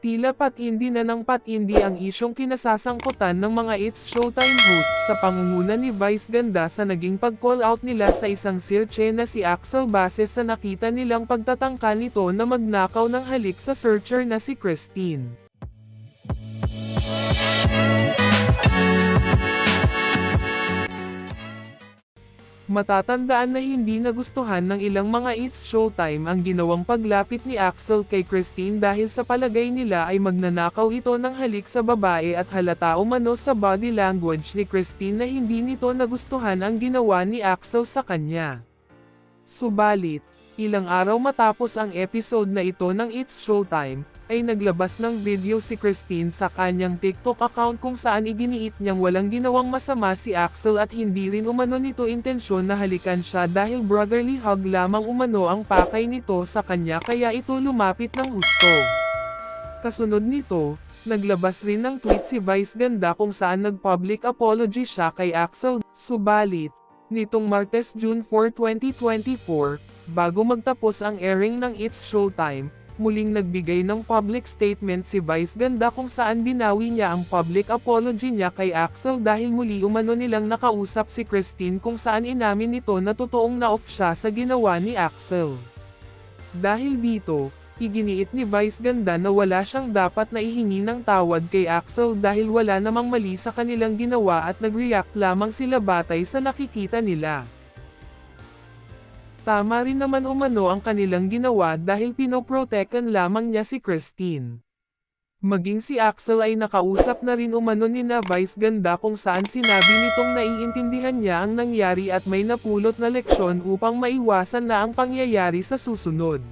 Tila patindi na ng patindi ang isyong kinasasangkutan ng mga It's Showtime hosts sa pangunguna ni Vice Ganda sa naging pag-call out nila sa isang searche na si Axel base sa nakita nilang pagtatangka nito na magnakaw ng halik sa searcher na si Christine. Matatandaan na hindi nagustuhan ng ilang mga It's Showtime ang ginawang paglapit ni Axel kay Christine dahil sa palagay nila ay magnanakaw ito ng halik sa babae at halata umano sa body language ni Christine na hindi nito nagustuhan ang ginawa ni Axel sa kanya. Subalit, ilang araw matapos ang episode na ito ng It's Showtime, ay naglabas ng video si Christine sa kanyang TikTok account kung saan iginiit niyang walang ginawang masama si Axel at hindi rin umano nito intensyon na halikan siya dahil brotherly hug lamang umano ang pakay nito sa kanya kaya ito lumapit ng husto. Kasunod nito, naglabas rin ng tweet si Vice Ganda kung saan nag-public apology siya kay Axel, subalit, nitong Martes June 4, 2024, bago magtapos ang airing ng It's Showtime, muling nagbigay ng public statement si Vice Ganda kung saan binawi niya ang public apology niya kay Axel dahil muli umano nilang nakausap si Christine kung saan inamin nito na totoong na-off siya sa ginawa ni Axel. Dahil dito, iginiit ni Vice Ganda na wala siyang dapat na ihingi ng tawad kay Axel dahil wala namang mali sa kanilang ginawa at nag-react lamang sila batay sa nakikita nila. Tama rin naman umano ang kanilang ginawa dahil pinoprotekan lamang niya si Christine. Maging si Axel ay nakausap na rin umano ni na Vice Ganda kung saan sinabi nitong naiintindihan niya ang nangyari at may napulot na leksyon upang maiwasan na ang pangyayari sa susunod.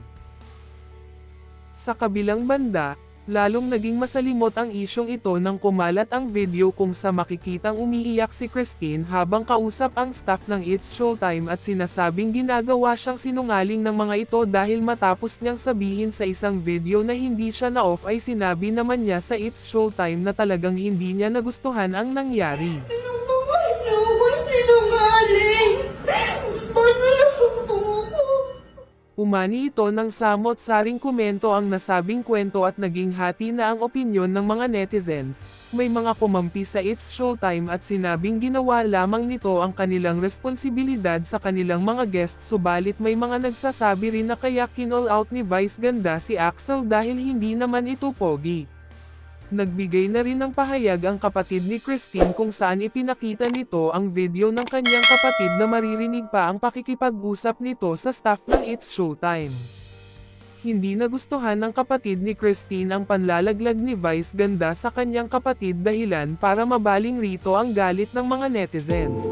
Sa kabilang banda, lalong naging masalimot ang isyong ito nang kumalat ang video kung sa makikitang umiiyak si Christine habang kausap ang staff ng It's Showtime at sinasabing ginagawa siyang sinungaling ng mga ito dahil matapos niyang sabihin sa isang video na hindi siya na-off ay sinabi naman niya sa It's Showtime na talagang hindi niya nagustuhan ang nangyari. Umani ito ng samot-saring komento ang nasabing kwento at naging hati na ang opinyon ng mga netizens. May mga kumampi sa It's Showtime at sinabing ginawa lamang nito ang kanilang responsibilidad sa kanilang mga guests subalit may mga nagsasabi rin na kaya kinall out ni Vice Ganda si Axel dahil hindi naman ito pogi. Nagbigay na rin ng pahayag ang kapatid ni Christine kung saan ipinakita nito ang video ng kanyang kapatid na maririnig pa ang pakikipag-usap nito sa staff ng It's Showtime. Hindi nagustuhan ng kapatid ni Christine ang panlalaglag ni Vice Ganda sa kanyang kapatid dahilan para mabaling rito ang galit ng mga netizens.